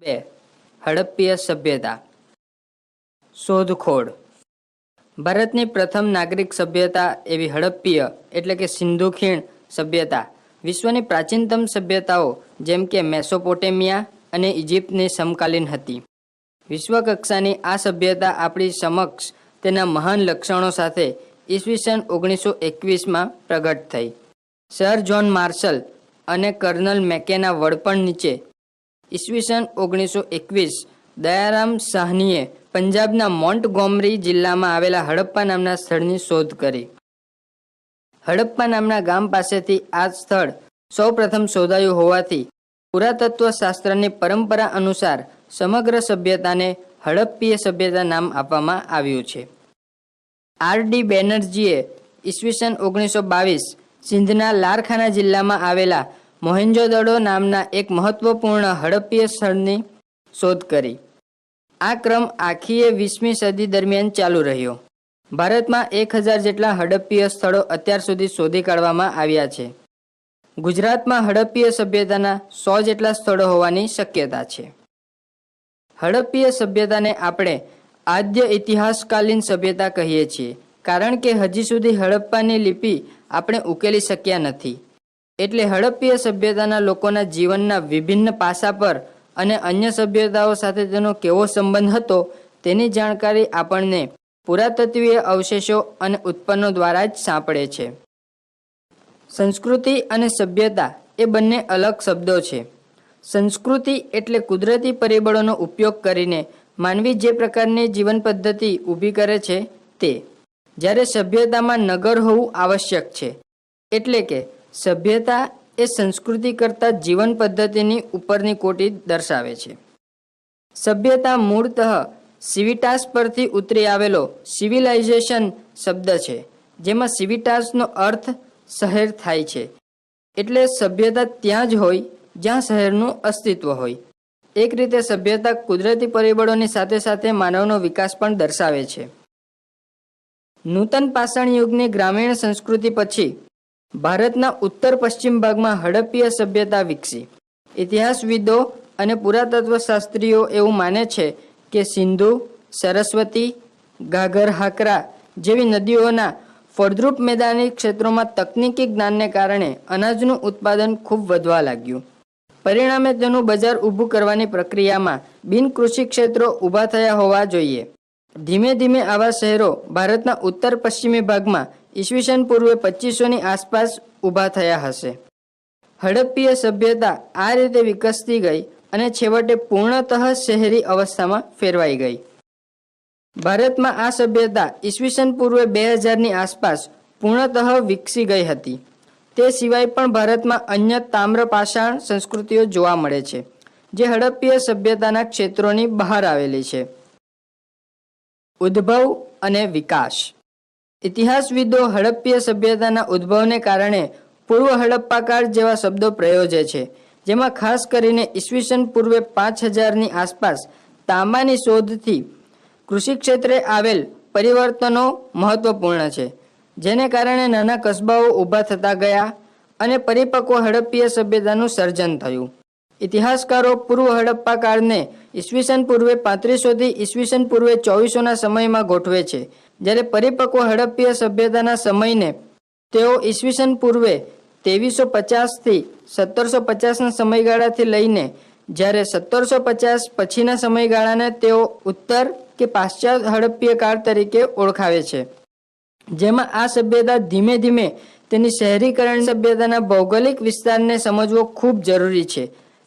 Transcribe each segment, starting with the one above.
બે. હડપ્પીય સભ્યતા. શોધખોળ. ભારતની પ્રથમ નાગરિક સભ્યતા એવી હડપ્પીય એટલે કે સિંધુ ખીણ સભ્યતા. વિશ્વની પ્રાચીનતમ સભ્યતાઓ જેમ કે મેસોપોટેમિયા અને ઇજિપ્તની સમકાલીન હતી. વિશ્વ કક્ષાની આ સભ્યતા આપણી સમક્ષ તેના મહાન લક્ષણો સાથે ઈસવીસન ઓગણીસો એકવીસમાં પ્રગટ થઈ. સર જ્હોન માર્શલ અને કર્નલ મેકેના વડપણ નીચે ઈસવીસન ઓગણીસો એકવીસ. દયારામ સાહનીએ પંજાબના મોન્ટ ગોમરી જિલ્લામાં આવેલા હડપ્પા નામના સ્થળની શોધ કરી. હડપ્પા નામના ગામ પાસેથી આ સ્થળ સૌપ્રથમ શોધાયું હોવાથી પુરાતત્વ શાસ્ત્રની પરંપરા અનુસાર સમગ્ર સભ્યતાને હડપ્પીય સભ્યતા નામ આપવામાં આવ્યું છે. આર ડી બેનર્જીએ ઈસવીસન ઓગણીસો બાવીસ સિંધના લારખાના જિલ્લામાં આવેલા મોહેન્જોદડો નામના એક મહત્વપૂર્ણ હડપ્પીય સ્થળની શોધ કરી. આ ક્રમ આખીએ વીસમી સદી દરમિયાન ચાલુ રહ્યો. ભારતમાં એક હજાર જેટલા હડપ્પીય સ્થળો અત્યાર સુધી શોધી કાઢવામાં આવ્યા છે. ગુજરાતમાં હડપ્પીય સભ્યતાના સો જેટલા સ્થળો હોવાની શક્યતા છે. હડપ્પીય સભ્યતાને આપણે આદ્ય ઇતિહાસકાલીન સભ્યતા કહીએ છીએ, કારણ કે હજી સુધી હડપ્પાની લિપિ આપણે ઉકેલી શક્યા નથી. એટલે હડપ્પીય સભ્યતાના લોકોના જીવનના વિભિન્ન પાસા પર અને અન્ય સભ્યતાઓ સાથે તેનો કેવો સંબંધ હતો તેની જાણકારી આપણને પુરાતત્વીય અવશેષો અને ઉત્પન્નો દ્વારા જ સાંપડે છે. સંસ્કૃતિ અને સભ્યતા એ બંને અલગ શબ્દો છે. સંસ્કૃતિ એટલે કુદરતી પરિબળોનો ઉપયોગ કરીને માનવી જે પ્રકારની જીવન પદ્ધતિ ઊભી કરે છે તે. જ્યારે સભ્યતામાં નગર હોવું આવશ્યક છે. એટલે કે સભ્યતા એ સંસ્કૃતિ કરતાં જીવન પદ્ધતિની ઉપરની કોટી દર્શાવે છે. સભ્યતા મૂળતઃ સિવિટાસ પરથી ઉતરી આવેલો સિવિલાઇઝેશન શબ્દ છે, જેમાં સિવિટાસનો અર્થ શહેર થાય છે. એટલે સભ્યતા ત્યાં જ હોય, જ્યાં શહેરનું અસ્તિત્વ હોય. એક રીતે સભ્યતા કુદરતી પરિબળોની સાથે સાથે માનવનો વિકાસ પણ દર્શાવે છે. નૂતન પાષાણ યુગની ગ્રામીણ સંસ્કૃતિ પછી ભારતના ઉત્તર પશ્ચિમ ભાગમાં હડપ્પીય સભ્યતા વિકસી. ઇતિહાસવિદો અને પુરાતત્વ શાસ્ત્રીઓ એવું માને છે કે સિંધુ, સરસ્વતી ગાગર હાકરા જેવી નદીઓના ફળદ્રુપ મેદાની ક્ષેત્રોમાં તકનીકી જ્ઞાનને કારણે અનાજનું ઉત્પાદન ખૂબ વધવા લાગ્યું. પરિણામે તેનું બજાર ઊભું કરવાની પ્રક્રિયામાં બિનકૃષિ ક્ષેત્રો ઊભા થયા હોવા જોઈએ. ધીમે ધીમે આવા શહેરો ભારતના ઉત્તર પશ્ચિમી ભાગમાં ઈસવીસન પૂર્વે પચીસોની આસપાસ ઊભા થયા હશે. હડપ્પીય સભ્યતા આ રીતે વિકસતી ગઈ અને છેવટે પૂર્ણતઃ શહેરી અવસ્થામાં ફેરવાઈ ગઈ. ભારતમાં આ સભ્યતા ઈસવીસન પૂર્વે બે હજારની આસપાસ પૂર્ણતઃ વિકસી ગઈ હતી. તે સિવાય પણ ભારતમાં અન્ય તામ્રપાષાણ સંસ્કૃતિઓ જોવા મળે છે, જે હડપ્પીય સભ્યતાના ક્ષેત્રોની બહાર આવેલી છે. ઉદ્ભવ અને વિકાસ ઇતિહાસવિદો હડપ્પીય સભ્યતાના ઉદ્ભવને કારણે પૂર્વ હડપ્પાકાળ જેવા શબ્દો પ્રયોજે છે, જેમાં ખાસ કરીને ઈસવીસન પૂર્વે પાંચ હજારની આસપાસ તાંબાની શોધથી કૃષિ ક્ષેત્રે આવેલ પરિવર્તનો મહત્વપૂર્ણ છે, જેને કારણે નાના કસ્બાઓ ઊભા થતા ગયા અને પરિપક્વ હડપ્પીય સભ્યતાનું સર્જન થયું. ઇતિહાસકારો પૂર્વ હડપ્પા કાળને ઈસવીસન પૂર્વે પાંત્રીસોથી ઈસવીસન પૂર્વે ચોવીસોના સમયમાં ગોઠવે છે જ્યારે પરિપક્વ હડપ્પીય સભ્યતાના સમયને તેઓ ઈસવીસન પૂર્વે ત્રેવીસો પચાસથી સત્તરસો પચાસના સમયગાળાથી લઈને જ્યારે સત્તરસો પચાસ પછીના સમયગાળાને તેઓ ઉત્તર કે પાશ્ચાત્ય હડપ્પીય કાળ તરીકે ઓળખાવે છે. જેમાં આ સભ્યતા ધીમે ધીમે તેની શહેરીકરણ સભ્યતાના ભૌગોલિક વિસ્તારને સમજવો ખૂબ જરૂરી છે,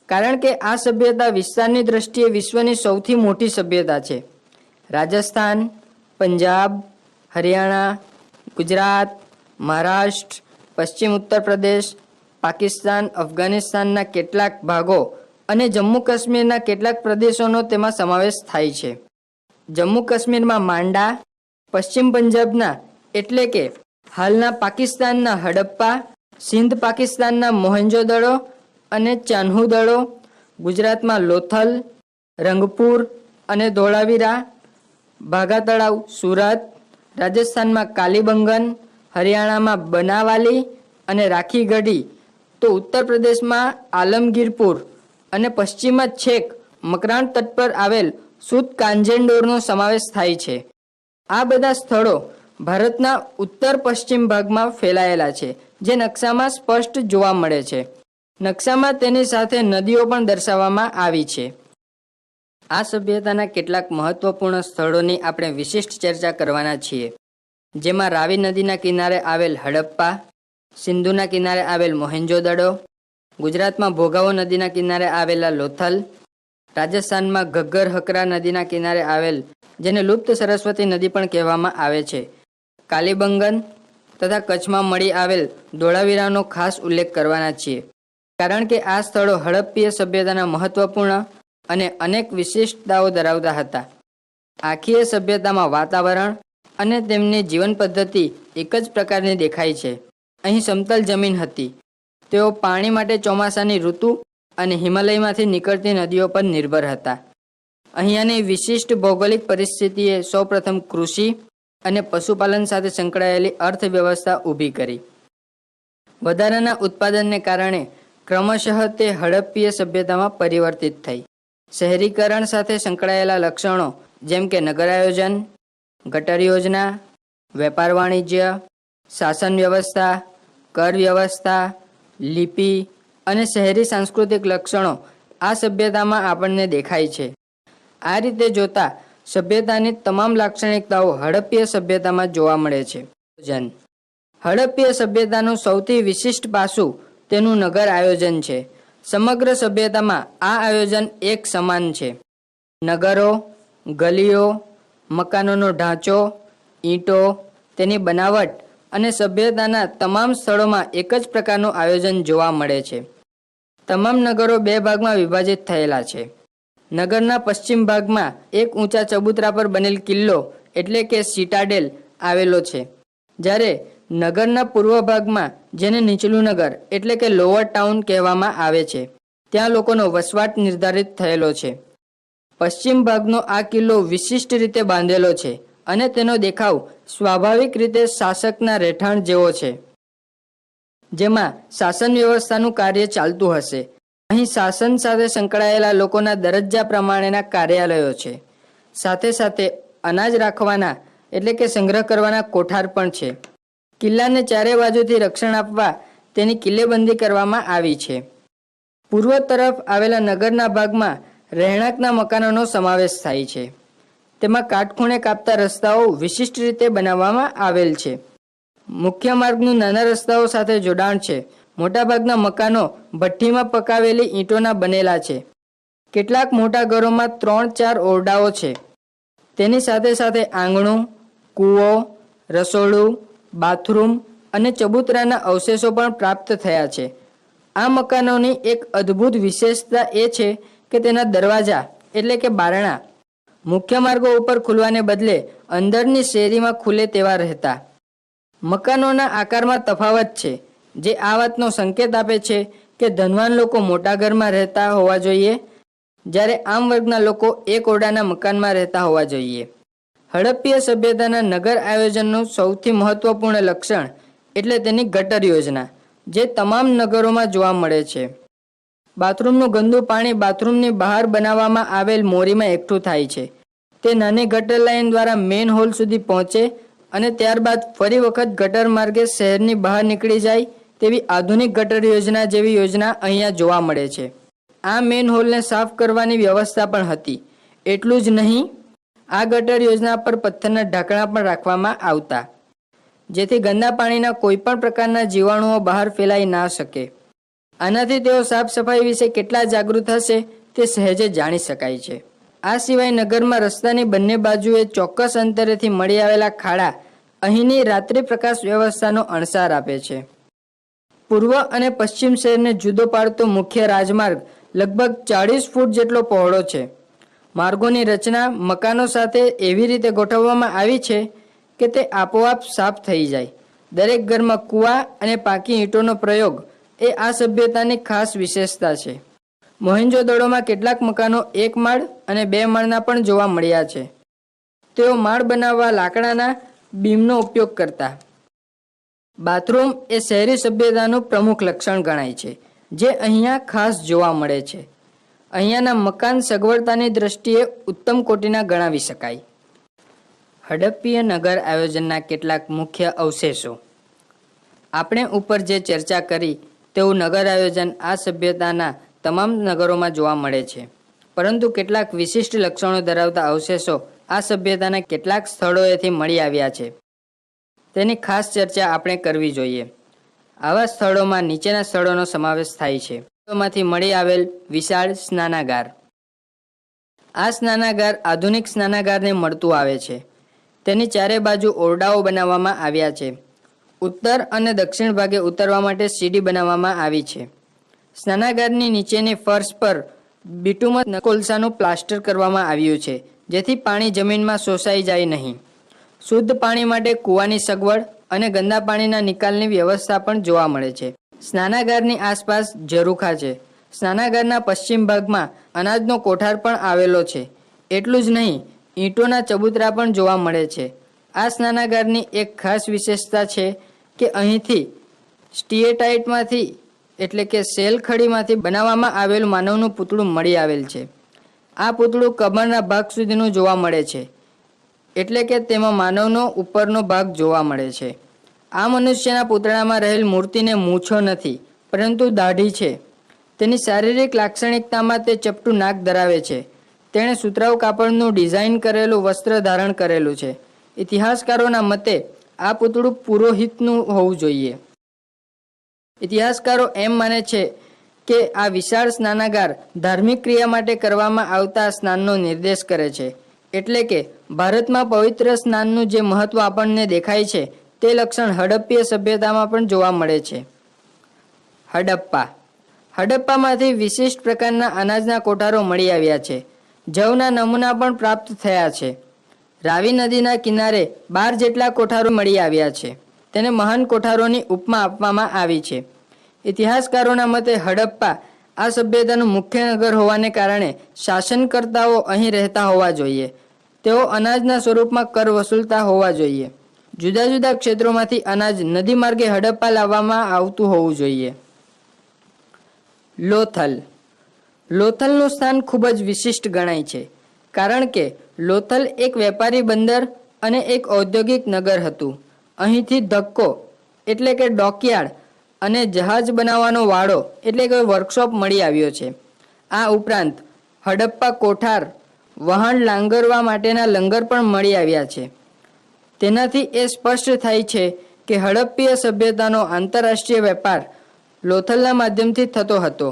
કારણ કે આ સભ્યતા વિસ્તારની દ્રષ્ટિએ વિશ્વની સૌથી મોટી સભ્યતા છે. રાજસ્થાન, પંજાબ હરિયાણા, ગુજરાત, મહારાષ્ટ્ર, પશ્ચિમ ઉત્તર પ્રદેશ, પાકિસ્તાન, અફઘાનિસ્તાનના કેટલાક ભાગો અને જમ્મુ કાશ્મીરના કેટલાક પ્રદેશોનો તેમાં સમાવેશ થાય છે. જમ્મુ કાશ્મીરમાં માંડા, પશ્ચિમ પંજાબના એટલે કે હાલના પાકિસ્તાનના હડપ્પા, સિંધ પાકિસ્તાનના મોહેન્જોદડો અને ચાન્હુદડો ગુજરાતમાં લોથલ, રંગપુર અને ધોળાવીરા ભાગા તળાવ સુરત રાજસ્થાનમાં કાલીબંગન, હરિયાણામાં બનાવાલી અને રાખીગઢી, તો ઉત્તર પ્રદેશમાં આલમગીરપુર અને પશ્ચિમમાં છેક, મકરાણ તટ પર આવેલ સુત કાંજેન્ડોરનો સમાવેશ થાય છે. આ બધા સ્થળો ભારતના ઉત્તર પશ્ચિમ ભાગમાં ફેલાયેલા છે, જે નકશામાં સ્પષ્ટ જોવા મળે છે. નકશામાં તેની સાથે નદીઓ પણ દર્શાવવામાં આવી છે. આ સભ્યતાના કેટલાક મહત્વપૂર્ણ સ્થળોની આપણે વિશિષ્ટ ચર્ચા કરવાના છીએ. જેમાં રાવી નદીના કિનારે આવેલ હડપ્પા, સિંધુના કિનારે આવેલ મોહેન્જોદડો ગુજરાતમાં ભોગાવો નદીના કિનારે આવેલા લોથલ, રાજસ્થાનમાં ઘગ્ગર હકરા નદીના કિનારે આવેલ, જેને લુપ્ત સરસ્વતી નદી પણ કહેવામાં આવે છે. કાલીબંગન તથા કચ્છમાં મળી આવેલ ધોળાવીરાનો ખાસ ઉલ્લેખ કરવાના છીએ. કારણ કે આ સ્થળો હડપ્પીય સભ્યતાના મહત્વપૂર્ણ અને અનેક વિશિષ્ટતાઓ ધરાવતા હતા. આખીય સભ્યતામાં વાતાવરણ અને તેમની જીવન પદ્ધતિ એક જ પ્રકારની દેખાય છે. અહીં સમતલ જમીન હતી. તેઓ પાણી માટે ચોમાસાની ઋતુ અને હિમાલયમાંથી નીકળતી નદીઓ પર નિર્ભર હતા. અહીંયાની વિશિષ્ટ ભૌગોલિક પરિસ્થિતિએ સૌપ્રથમ કૃષિ અને પશુપાલન સાથે સંકળાયેલી અર્થવ્યવસ્થા ઊભી કરી. વધારાના ઉત્પાદનને કારણે ક્રમશઃ તે હડપ્પીય સભ્યતામાં પરિવર્તિત થઈ. શહેરીકરણ સાથે સંકળાયેલા લક્ષણો, જેમ કે નગર આયોજન ગટર યોજના, વેપાર વાણિજ્ય, શાસન વ્યવસ્થા, કર વ્યવસ્થા, લિપિ અને શહેરી સાંસ્કૃતિક લક્ષણો આ સભ્યતામાં આપણને દેખાય છે. આ રીતે જોતા સભ્યતાની તમામ લાક્ષણિકતાઓ હડપ્પીય સભ્યતામાં જોવા મળે છે. આયોજન. હડપ્પીય સભ્યતાનું સૌથી વિશિષ્ટ પાસું તેનું નગર આયોજન છે. સમગ્ર સભ્યતામાં આ આયોજન એક સમાન છે. નગરો, ગલીઓ, મકાનોનો ઢાંચો, ઈંટો, તેની બનાવટ અને સભ્યતાના તમામ સ્થળોમાં એક જ પ્રકારનું આયોજન જોવા મળે છે. તમામ નગરો બે ભાગમાં વિભાજિત થયેલા છે. નગરના પશ્ચિમ ભાગમાં એક ઊંચા ચબૂતરા પર બનેલ કિલ્લો એટલે કે સિટાડેલ આવેલો છે. જ્યારે નગરના પૂર્વ ભાગમાં, જેને નીચલું નગર એટલે કે લોઅર ટાઉન કહેવામાં આવે છે, ત્યાં લોકોનો વસવાટ નિર્ધારિત થયેલો છે. પશ્ચિમ ભાગનો આ કિલ્લો વિશિષ્ટ રીતે બાંધેલો છે અને તેનો દેખાવ સ્વાભાવિક રીતે શાસકના રહેઠાણ જેવો છે. જેમાં શાસન વ્યવસ્થાનું કાર્ય ચાલતું હશે. અહીં શાસન સાથે સંકળાયેલા લોકોના દરજ્જા પ્રમાણેના કાર્યાલયો છે. સાથે સાથે અનાજ રાખવાના એટલે કે સંગ્રહ કરવાના કોઠાર પણ છે. કિલ્લાને ચારે બાજુથી રક્ષણ આપવા તેની કિલ્લેબંધી કરવામાં આવી છે. પૂર્વ તરફ આવેલા નગરના ભાગમાં રહેણાંકના મકાનોનો સમાવેશ થાય છે. તેમાં કાટખૂણે કાપતા રસ્તાઓ વિશિષ્ટ રીતે બનાવવામાં આવેલ છે. મુખ્ય માર્ગનું નાના રસ્તાઓ સાથે જોડાણ છે. મોટાભાગના મકાનો ભઠ્ઠીમાં પકાવેલી ઈંટોના બનેલા છે. કેટલાક મોટા ઘરોમાં ત્રણ ચાર ઓરડાઓ છે. તેની સાથે સાથે આંગણું, કૂવો, રસોડું બાથરૂમ અને ચબૂતરાના અવશેષો પણ પ્રાપ્ત થયા છે. આ મકાનોની એક અદ્ભુત વિશેષતા એ છે કે તેના દરવાજા એટલે કે બારણા મુખ્ય માર્ગો ઉપર ખુલવાને બદલે અંદરની શેરીમાં ખુલે તેવા રહેતા. મકાનોના આકારમાં તફાવત છે, જે આ વાતનો સંકેત આપે છે કે ધનવાન લોકો મોટા ઘરમાં રહેતા હોવા જોઈએ, જ્યારે આમ વર્ગના લોકો એક ઓરડાના મકાનમાં રહેતા હોવા જોઈએ. હડપ્પીય સભ્યતાના નગર આયોજનનું સૌથી મહત્વપૂર્ણ લક્ષણ એટલે તેની ગટર યોજના, જે તમામ નગરોમાં જોવા મળે છે. બાથરૂમનું ગંદુ પાણી બાથરૂમની બહાર બનાવવામાં આવેલ મોરીમાં એકઠું થાય છે. તે નાની ગટર લાઇન દ્વારા મેઇન હોલ સુધી પહોંચે અને ત્યારબાદ ફરી વખત ગટર માર્ગે શહેરની બહાર નીકળી જાય તેવી આધુનિક ગટર યોજના જેવી યોજના અહીંયા જોવા મળે છે. આ મેઇન હોલને સાફ કરવાની વ્યવસ્થા પણ હતી. એટલું જ નહીં આ ગટર યોજના પર પથ્થરના ઢાંકણા પણ રાખવામાં આવતા. જેથી ગંદા પાણીના કોઈ પણ પ્રકારના જીવાણુઓ બહાર ફેલાઈ ના શકે. આનાથી તેઓ સાફ સફાઈ વિશે કેટલા જાગૃત હશે તે સહેજે જાણી શકાય છે. આ સિવાય નગરમાં રસ્તાની બંને બાજુએ ચોક્કસ અંતરેથી મળી આવેલા ખાડા અહીંની રાત્રિ પ્રકાશ વ્યવસ્થાનો અણસાર આપે છે. પૂર્વ અને પશ્ચિમ શહેરને જુદો પાડતો મુખ્ય રાજમાર્ગ લગભગ ચાળીસ ફૂટ જેટલો પહોળો છે. માર્ગોની રચના મકાનો સાથે એવી રીતે ગોઠવવામાં આવી છે કે તે આપોઆપ સાફ થઈ જાય. દરેક ઘરમાં કૂવા અને પાકી ઈંટોનો પ્રયોગ એ આ સભ્યતાની ખાસ વિશેષતા છે. મોહેન્જો દડોમાં કેટલાક મકાનો એક માળ અને બે માળના પણ જોવા મળ્યા છે. તેઓ માળ બનાવવા લાકડાના બીમનો ઉપયોગ કરતા. બાથરૂમ એ શહેરી સભ્યતાનું પ્રમુખ લક્ષણ ગણાય છે, જે અહીંયા ખાસ જોવા મળે છે. અહીંયાના મકાન સગવડતાની દ્રષ્ટિએ ઉત્તમ કોટીના ગણાવી શકાય. હડપ્પીય નગર આયોજનના કેટલાક મુખ્ય અવશેષો. આપણે ઉપર જે ચર્ચા કરી તેવું નગર આયોજન આ સભ્યતાના તમામ નગરોમાં જોવા મળે છે. પરંતુ કેટલાક વિશિષ્ટ લક્ષણો ધરાવતા અવશેષો આ સભ્યતાના કેટલાક સ્થળોએથી મળી આવ્યા છે. તેની ખાસ ચર્ચા આપણે કરવી જોઈએ. આવા સ્થળોમાં નીચેના સ્થળોનો સમાવેશ થાય છે. માંથી મળી આવેલ વિશાળ સ્નાનાગાર. આ સ્નાનાગાર આધુનિક સ્નાનાગારને મળતું આવે છે. તેની ચારે બાજુ ઓરડાઓ બનાવવામાં આવ્યા છે. ઉત્તર અને દક્ષિણ ભાગે ઉતરવા માટે સીડી બનાવવામાં આવી છે. સ્નાનાગારની નીચેની ફર્શ પર બિટુમત કોલસાનું પ્લાસ્ટર કરવામાં આવ્યું છે, જેથી પાણી જમીનમાં શોષાઈ જાય નહીં. શુદ્ધ પાણી માટે કૂવાની સગવડ અને ગંદા પાણીના નિકાલની વ્યવસ્થા પણ જોવા મળે છે. સ્નાનાગારની આસપાસ ઝરૂખા છે સ્નાનાગારના પશ્ચિમ ભાગમાં અનાજનો કોઠાર પણ આવેલો છે. એટલું જ નહીં, ઈંટોના ચબૂતરા પણ જોવા મળે છે. આ સ્નાનાગારની એક ખાસ વિશેષતા છે કે અહીંથી સ્ટીએટાઇટમાંથી, એટલે કે સેલ ખડીમાંથી બનાવવામાં આવેલું માનવનું પૂતળું મળી આવેલ છે. આ પૂતળું કમરના ભાગ સુધીનું જોવા મળે છે. એટલે કે તેમાં માનવનો ઉપરનો ભાગ જોવા મળે છે. આ મનુષ્યના પૂતળામાં રહેલ મૂર્તિને મૂછો નથી, પરંતુ દાઢી છે. તેની શારીરિક લાક્ષણિકતામાં તે ચપટું નાક ધરાવે છે. તેણે સુતરાઉ કાપડનું ડિઝાઇન કરેલું વસ્ત્ર ધારણ કરેલું છે. ઇતિહાસકારોના મતે, આ પૂતળું પુરોહિતનું હોવું જોઈએ. ઇતિહાસકારો એમ માને છે કે આ વિશાળ સ્નાનાગાર ધાર્મિક ક્રિયા માટે કરવામાં આવતા સ્નાનનો નિર્દેશ કરે છે. એટલે કે, ભારતમાં પવિત્ર સ્નાનનું જે મહત્વ આપણને દેખાય છે તે લક્ષણ હડપ્પીય સભ્યતામાં પણ જોવા મળે છે. હડપ્પા. હડપ્પામાંથી વિશિષ્ટ પ્રકારના અનાજના કોઠારો મળી આવ્યા છે. જવના નમૂના પણ પ્રાપ્ત થયા છે. રાવી નદીના કિનારે બાર જેટલા કોઠારો મળી આવ્યા છે. તેને મહાન કોઠારોની ઉપમા આપવામાં આવી છે. ઇતિહાસકારોના મતે હડપ્પા આ સભ્યતાનું મુખ્ય નગર હોવાને કારણે શાસનકર્તાઓ અહીં રહેતા હોવા જોઈએ. તેઓ અનાજના સ્વરૂપમાં કર વસૂલતા હોવા જોઈએ. જુદા જુદા ક્ષેત્રોમાંથી અનાજ નદી માર્ગે હડપ્પા લાવવામાં આવતું હોવું જોઈએ. લોથલ. લોથલનું સ્થાન ખૂબ જ વિશિષ્ટ ગણાય છે, કારણ કે લોથલ એક વેપારી બંદર અને એક ઔદ્યોગિક નગર હતું. અહીંથી ધક્કો એટલે કે ડોકયાર્ડ અને જહાજ બનાવવાનો વાડો એટલે કે વર્કશોપ મળી આવ્યો છે. આ ઉપરાંત હડપ્પા કોઠાર વહાણ લાંગરવા માટેના લંગર પણ મળી આવ્યા છે. તેનાથી એ સ્પષ્ટ થાય છે કે હડપ્પીય સભ્યતાનો આંતરરાષ્ટ્રીય વેપાર લોથલના માધ્યમથી થતો હતો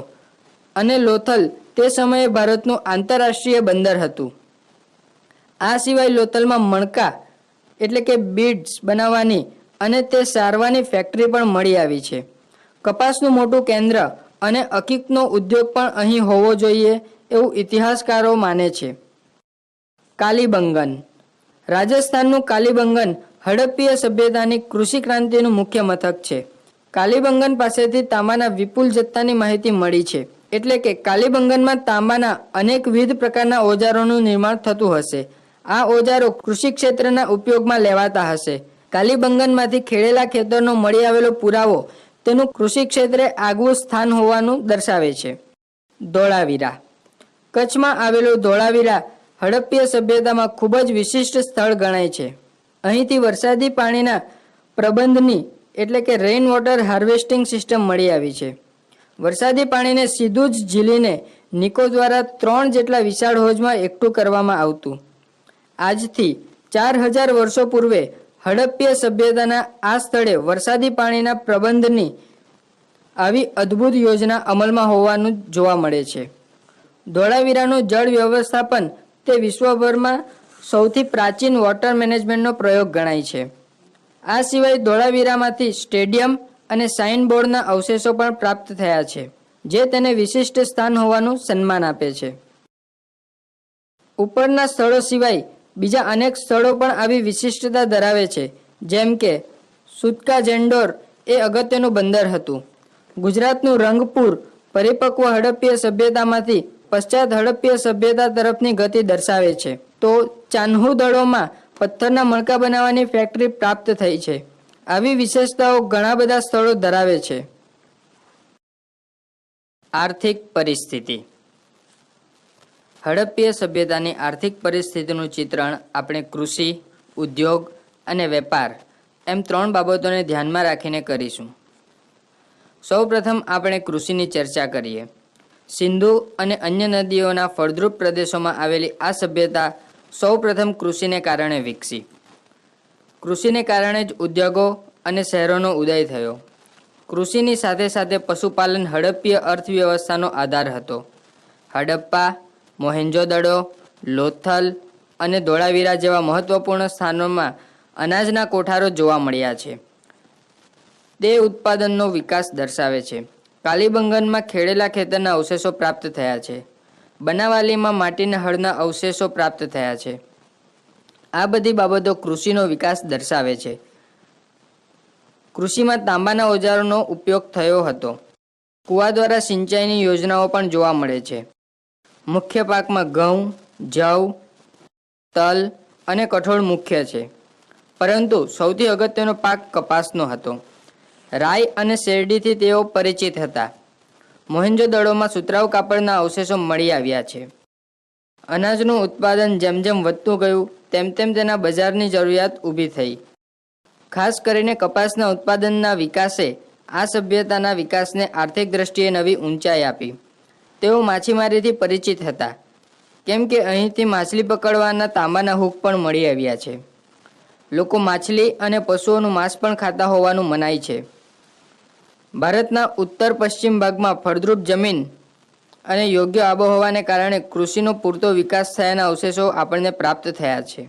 અને લોથલ તે સમયે ભારતનું આંતરરાષ્ટ્રીય બંદર હતું. આ સિવાય લોથલમાં મણકા એટલે કે બીડ્સ બનાવવાની અને તે સારવાની ફેક્ટરી પણ મળી આવી છે. કપાસનું મોટું કેન્દ્ર અને અકીકનો ઉદ્યોગ પણ અહીં હોવો જોઈએ એવું ઇતિહાસકારો માને છે. કાલીબંગન રાજસ્થાનનું કાલીબંગન હડપ્પીય સભ્યતાની કૃષિ ક્રાંતિનું મુખ્ય મથક છે. કાલીબંગન પાસેથી તાંબાના વિપુલ જથ્થાની માહિતી મળી છે. એટલે કે કાલીબંગનમાં તાંબાના અનેકવિધ પ્રકારના ઓજારોનું નિર્માણ થતું હશે. આ ઓજારો કૃષિ ક્ષેત્રના ઉપયોગમાં લેવાતા હશે. કાલીબંગનમાંથી ખેડેલા ખેતરનો મળી આવેલો પુરાવો તેનું કૃષિ ક્ષેત્રે આગવું સ્થાન હોવાનું દર્શાવે છે. ધોળાવીરા. કચ્છમાં આવેલું ધોળાવીરા હડપ્પીય સભ્યતામાં ખૂબ જ વિશિષ્ટ સ્થળ ગણાય છે. અહીંથી વરસાદી પાણીના પ્રબંધની, એટલે કે રેઇન વોટર હાર્વેસ્ટિંગ સિસ્ટમ મળી આવી છે. વરસાદી પાણીને સીધું જ ઝીલીને નિકો દ્વારા ત્રણ જેટલા વિશાળ હોજમાં એકઠું કરવામાં આવતું. આજથી ચાર હજાર વર્ષો પૂર્વે હડપ્પીય સભ્યતાના આ સ્થળે વરસાદી પાણીના પ્રબંધની આવી અદ્ભુત યોજના અમલમાં હોવાનું જોવા મળે છે. ધોળાવીરાનું જળ વ્યવસ્થાપન તે વિશ્વભરમાં સૌથી પ્રાચીન વોટર મેનેજમેન્ટનો પ્રયોગ ગણાય છે. આ સિવાય ધોળાવીરામાંથી સ્ટેડિયમ અને સાઇન બોર્ડના અવશેષો પણ પ્રાપ્ત થયા છે, જે તેને વિશિષ્ટ સ્થાન હોવાનું સન્માન આપે છે. ઉપરના સ્થળો સિવાય બીજા અનેક સ્થળો પણ આવી વિશિષ્ટતા ધરાવે છે, જેમ કે સુતકા જેન્ડોર એ અગત્યનું બંદર હતું. ગુજરાતનું રંગપુર પરિપક્વ હડપ્પીય સભ્યતામાંથી પશ્ચાત હડપ્પીય સભ્યતા તરફની ગતિ દર્શાવે છે. તો ચાન્હુ દળોમાં પથ્થરના મણકા બનાવવાની ફેક્ટરી પ્રાપ્ત થઈ છે. આવી વિશેષતાઓ ઘણા બધા સ્થળો ધરાવે છે. આર્થિક પરિસ્થિતિ. હડપ્પીય સભ્યતાની આર્થિક પરિસ્થિતિનું ચિત્રણ આપણે કૃષિ, ઉદ્યોગ અને વેપાર એમ ત્રણ બાબતોને ધ્યાનમાં રાખીને કરીશું. સૌપ્રથમ આપણે કૃષિની ચર્ચા કરીએ. સિંધુ અને અન્ય નદીઓના ફળદ્રુપ પ્રદેશોમાં આવેલી આ સભ્યતા સૌપ્રથમ કૃષિને કારણે વિકસી. કૃષિને કારણે જ ઉદ્યોગો અને શહેરોનો ઉદય થયો. કૃષિની સાથે સાથે પશુપાલન હડપ્પીય અર્થવ્યવસ્થાનો આધાર હતો. હડપ્પા મોહેન્જોદડો લોથલ અને ધોળાવીરા જેવા મહત્વપૂર્ણ સ્થાનોમાં અનાજના કોઠારો જોવા મળ્યા છે. તે ઉત્પાદનનો વિકાસ દર્શાવે છે. કાલીબંગનમાં ખેડેલા ખેતરના અવશેષો પ્રાપ્ત થયા છે. બનાવાલીમાં માટીના હળના અવશેષો પ્રાપ્ત થયા છે. આ બધી બાબતો કૃષિનો વિકાસ દર્શાવે છે. કૃષિમાં તાંબાના ઓજારોનો ઉપયોગ થયો હતો. કુવા દ્વારા સિંચાઈની યોજનાઓ પણ જોવા મળે છે. મુખ્ય પાકમાં ઘઉં, જવ, તલ અને કઠોળ મુખ્ય છે. પરંતુ સૌથી અગત્યનો પાક કપાસનો હતો. રાઈ અને શેરડીથી તેઓ પરિચિત હતા. મોહેન્જો દળોમાં સુતરાઉ કાપડના અવશેષો મળી આવ્યા છે. અનાજનું ઉત્પાદન જેમ જેમ વધતું ગયું, તેમ તેમ તેના બજારની જરૂરિયાત ઊભી થઈ. ખાસ કરીને કપાસના ઉત્પાદનના વિકાસે, આ સભ્યતાના વિકાસને આર્થિક દ્રષ્ટિએ નવી ઊંચાઈ આપી. તેઓ માછીમારીથી પરિચિત હતા. કેમ કે અહીંથી માછલી પકડવાના તાંબાના હૂક પણ મળી આવ્યા છે. લોકો માછલી અને પશુઓનું માંસ પણ ખાતા હોવાનું મનાય છે. ભારતના ઉત્તર પશ્ચિમ ભાગમાં ફળદ્રુપ જમીન અને યોગ્ય આબોહવાને કારણે કૃષિનો પૂરતો વિકાસ થયાના અવશેષો આપણને પ્રાપ્ત થયા છે.